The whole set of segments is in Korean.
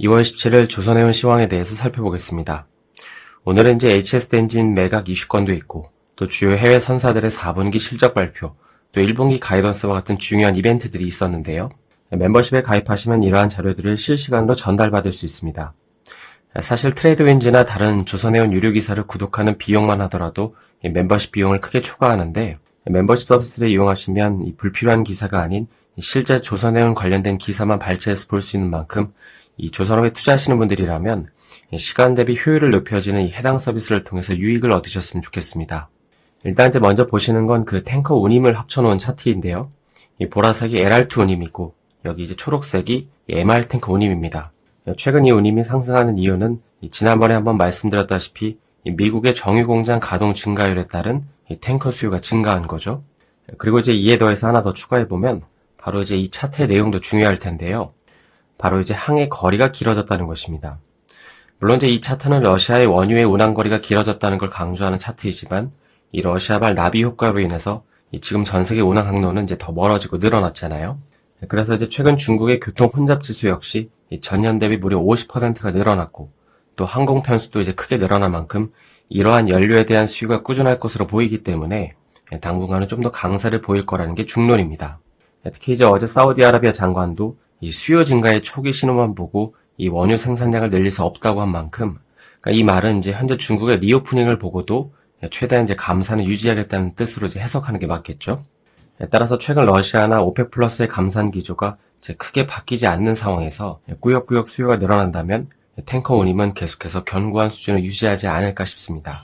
2월 17일 조선해운 시황에 대해서 살펴보겠습니다. 오늘은 이제 HS 엔진 매각 이슈건도 있고 또 주요 해외 선사들의 4분기 실적 발표, 또 1분기 가이던스와 같은 중요한 이벤트들이 있었는데요. 멤버십에 가입하시면 이러한 자료들을 실시간으로 전달받을 수 있습니다. 사실 트레이드윈즈나 다른 조선해운 유료 기사를 구독하는 비용만 하더라도 이 멤버십 비용을 크게 초과하는데 멤버십 서비스를 이용하시면 이 불필요한 기사가 아닌 이 실제 조선해운 관련된 기사만 발췌해서 볼 수 있는 만큼 이 조선업에 투자하시는 분들이라면 이 시간 대비 효율을 높여지는 이 해당 서비스를 통해서 유익을 얻으셨으면 좋겠습니다. 일단 이제 먼저 보시는 건 그 탱커 운임을 합쳐놓은 차트인데요. 이 보라색이 LR2 운임이고 여기 이제 초록색이 이 MR 탱커 운임입니다. 최근 이 운임이 상승하는 이유는 이 지난번에 한번 말씀드렸다시피 이 미국의 정유 공장 가동 증가율에 따른 이 탱커 수요가 증가한 거죠. 그리고 이제 이에 더해서 하나 더 추가해 보면 바로 이제 이 차트의 내용도 중요할 텐데요. 바로 이제 항해 거리가 길어졌다는 것입니다. 물론 이제 이 차트는 러시아의 원유의 운항 거리가 길어졌다는 걸 강조하는 차트이지만 이 러시아발 나비 효과로 인해서 이 지금 전 세계 운항 항로는 이제 더 멀어지고 늘어났잖아요. 그래서 이제 최근 중국의 교통 혼잡 지수 역시 이 전년 대비 무려 50%가 늘어났고 또 항공 편수도 이제 크게 늘어난 만큼 이러한 연료에 대한 수요가 꾸준할 것으로 보이기 때문에 당분간은 좀 더 강세를 보일 거라는 게 중론입니다. 특히 이제 어제 사우디아라비아 장관도 이 수요 증가의 초기 신호만 보고 이 원유 생산량을 늘릴 수 없다고 한 만큼 그러니까 이 말은 이제 현재 중국의 리오프닝을 보고도 최대한 이제 감산을 유지하겠다는 뜻으로 이제 해석하는 게 맞겠죠. 따라서 최근 러시아나 오펙 플러스의 감산 기조가 이제 크게 바뀌지 않는 상황에서 꾸역꾸역 수요가 늘어난다면 탱커 운임은 계속해서 견고한 수준을 유지하지 않을까 싶습니다.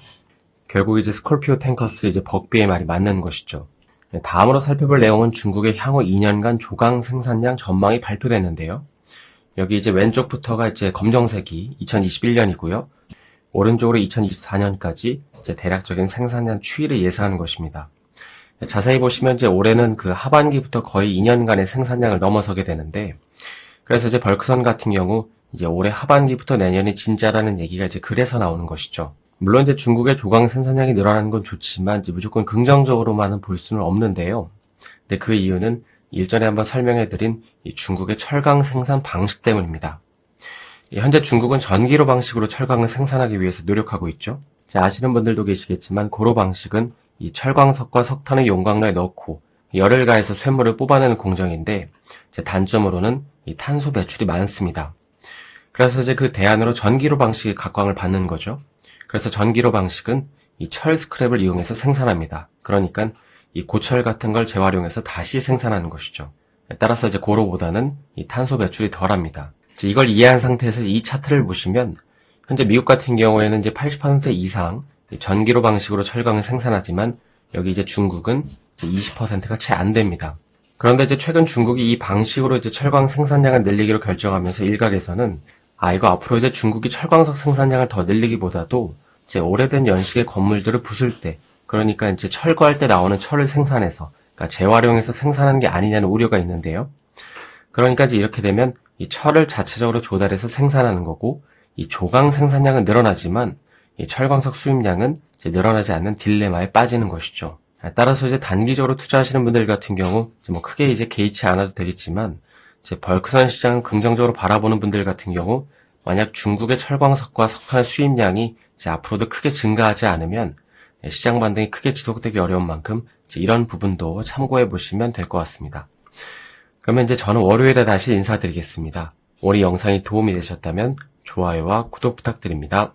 결국 이제 스콜피오 탱커스 이제 벅비의 말이 맞는 것이죠. 다음으로 살펴볼 내용은 중국의 향후 2년간 조강 생산량 전망이 발표됐는데요. 여기 이제 왼쪽부터가 이제 검정색이 2021년이고요. 오른쪽으로 2024년까지 이제 대략적인 생산량 추이를 예상하는 것입니다. 자세히 보시면 이제 올해는 그 하반기부터 거의 2년간의 생산량을 넘어서게 되는데, 그래서 이제 벌크선 같은 경우 이제 올해 하반기부터 내년이 진짜라는 얘기가 이제 그래서 나오는 것이죠. 물론 이제 중국의 조강 생산량이 늘어나는 건 좋지만 이제 무조건 긍정적으로만은 볼 수는 없는데요. 근데 그 이유는 일전에 한번 설명해드린 이 중국의 철강 생산 방식 때문입니다. 현재 중국은 전기로 방식으로 철강을 생산하기 위해서 노력하고 있죠. 아시는 분들도 계시겠지만 고로 방식은 이 철광석과 석탄을 용광로에 넣고 열을 가해서 쇳물을 뽑아내는 공정인데 제 단점으로는 이 탄소 배출이 많습니다. 그래서 이제 그 대안으로 전기로 방식의 각광을 받는 거죠. 그래서 전기로 방식은 이 철 스크랩을 이용해서 생산합니다. 그러니까 이 고철 같은 걸 재활용해서 다시 생산하는 것이죠. 따라서 이제 고로보다는 이 탄소 배출이 덜합니다. 이걸 이해한 상태에서 이 차트를 보시면 현재 미국 같은 경우에는 이제 80% 이상 전기로 방식으로 철강을 생산하지만 여기 이제 중국은 20%가 채 안 됩니다. 그런데 이제 최근 중국이 이 방식으로 이제 철강 생산량을 늘리기로 결정하면서 일각에서는 아 이거 앞으로 이제 중국이 철광석 생산량을 더 늘리기보다도 이제 오래된 연식의 건물들을 부술 때 그러니까 이제 철거할 때 나오는 철을 생산해서 그러니까 재활용해서 생산하는 게 아니냐는 우려가 있는데요. 그러니까 이제 이렇게 되면 이 철을 자체적으로 조달해서 생산하는 거고 이 조강 생산량은 늘어나지만 이 철광석 수입량은 늘어나지 않는 딜레마에 빠지는 것이죠. 따라서 이제 단기적으로 투자하시는 분들 같은 경우 뭐 크게 이제 개의치 않아도 되겠지만 이제 벌크선 시장을 긍정적으로 바라보는 분들 같은 경우 만약 중국의 철광석과 석탄 수입량이 이제 앞으로도 크게 증가하지 않으면 시장 반등이 크게 지속되기 어려운 만큼 이런 부분도 참고해 보시면 될 것 같습니다. 그러면 이제 저는 월요일에 다시 인사드리겠습니다. 오늘 영상이 도움이 되셨다면 좋아요와 구독 부탁드립니다.